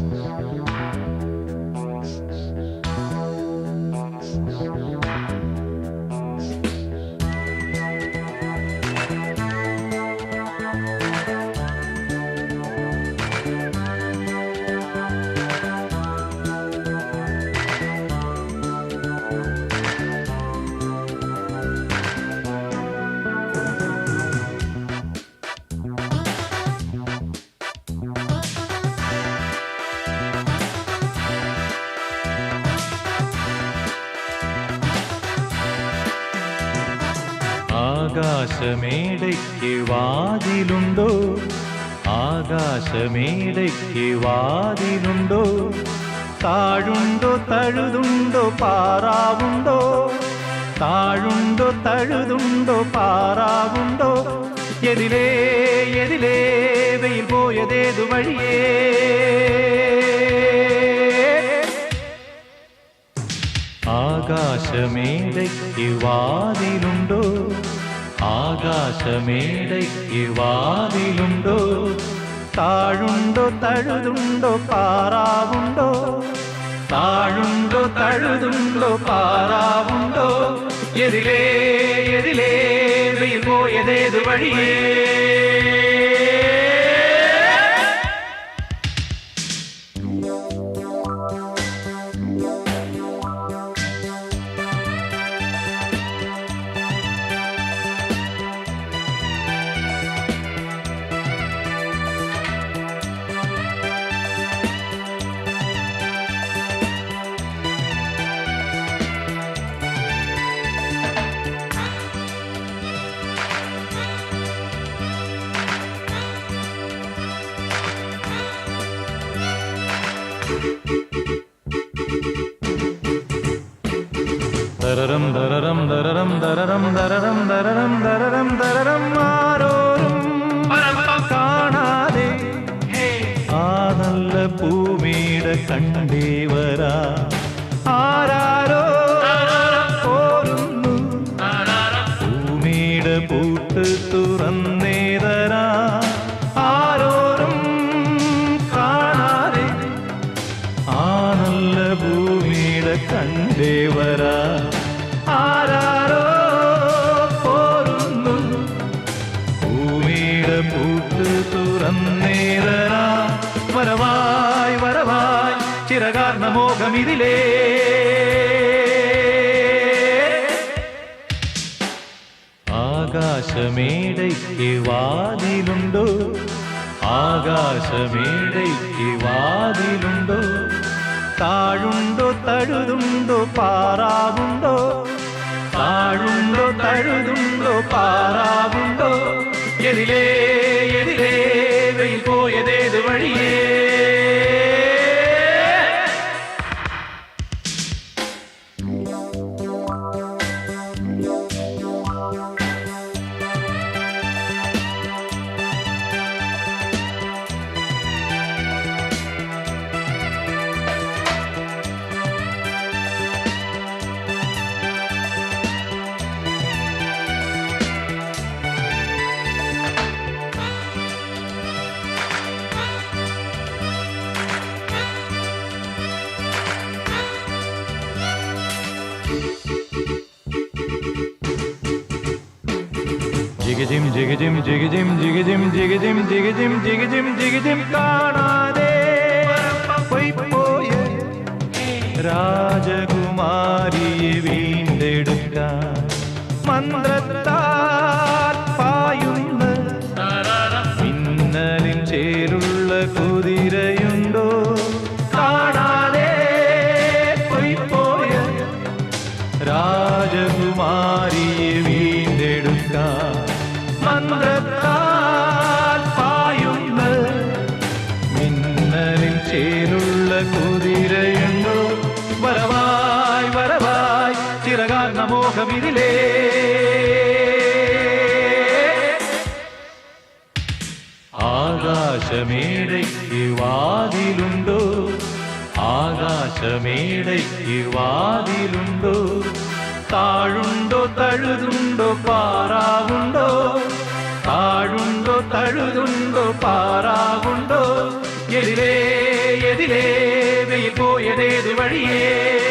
Mm-hmm. ആകാശമേടയ്ക്ക് വാതിലുണ്ടോ ആകാശമേടയ്ക്ക് വാതിലുണ്ടോ താഴുണ്ടോ തഴുതുണ്ടോ പാറാവുണ്ടോ? താഴുണ്ടോ തഴുതുണ്ടോ പാറാവുണ്ടോ? എതിലേ എതിലേ വെയിൽ പോയതേതു വഴിയേ? ആകാശമേടയ്ക്ക് വാതിലുണ്ടോ ആകാശമേടയ്ക്ക് വാതിലുണ്ടോ? താഴുണ്ടോ തഴുതുണ്ടോ പാറാവുണ്ടോ? താഴുണ്ടോ തഴുതുണ്ടോ പാറാവുണ്ടോ? എതിലേ എതിലേ വെയിൽ പോയതേതു വഴിയേ? ദരരം ദരരം ദരരം ദരരം ദരരം ദരരം ദരരം ദരരം ആരോരും കാണാതെ ആ നല്ല ഭൂമിയുടെ കണ്ടേവരാ. ആരാരോ പോരുന്നു. ഭൂമിയുടെ പൂട്ട് തുറന്നേതരാ ആരോരും കണ്ടേവരാ. ആരാരോ പോരുന്നു. ഭൂമിയുടെ പൂട്ട് തുറന്നേറ വരവായി വരവായി ചിരകാർണ മോഹമിതിലേ. ആകാശമേടയ്ക്ക് വാതിലുണ്ടോ? ആകാശമേടയ്ക്ക് വാതിലുണ്ടോ? താഴുണ്ടോ തഴുതുണ്ടോ പാറാവുണ്ടോ? താഴുണ്ടോ തഴുതുണ്ടോ പാറാവുണ്ടോ? എതിലേ എതിലേ വെയിൽ പോയതേത് വഴിയേ? Digidim digidim digidim digidim digidim digidim digidim digidim kanade പോയ രാജകുമാരിയെ വീണ്ടെടുക്കാൻ മന്ത്രത്ത മോഹമിതിലേ ആകാശമേടയ്ക്ക് വാതിലുണ്ടോ? ആകാശമേടയ്ക്ക് വാതിലുണ്ടോ? താഴുണ്ടോ തഴുതുണ്ടോ പാറാവുണ്ടോ? താഴുണ്ടോ തഴുതുണ്ടോ പാറാവുണ്ടോ? എതിലേ എതിലേ വഴിയേ?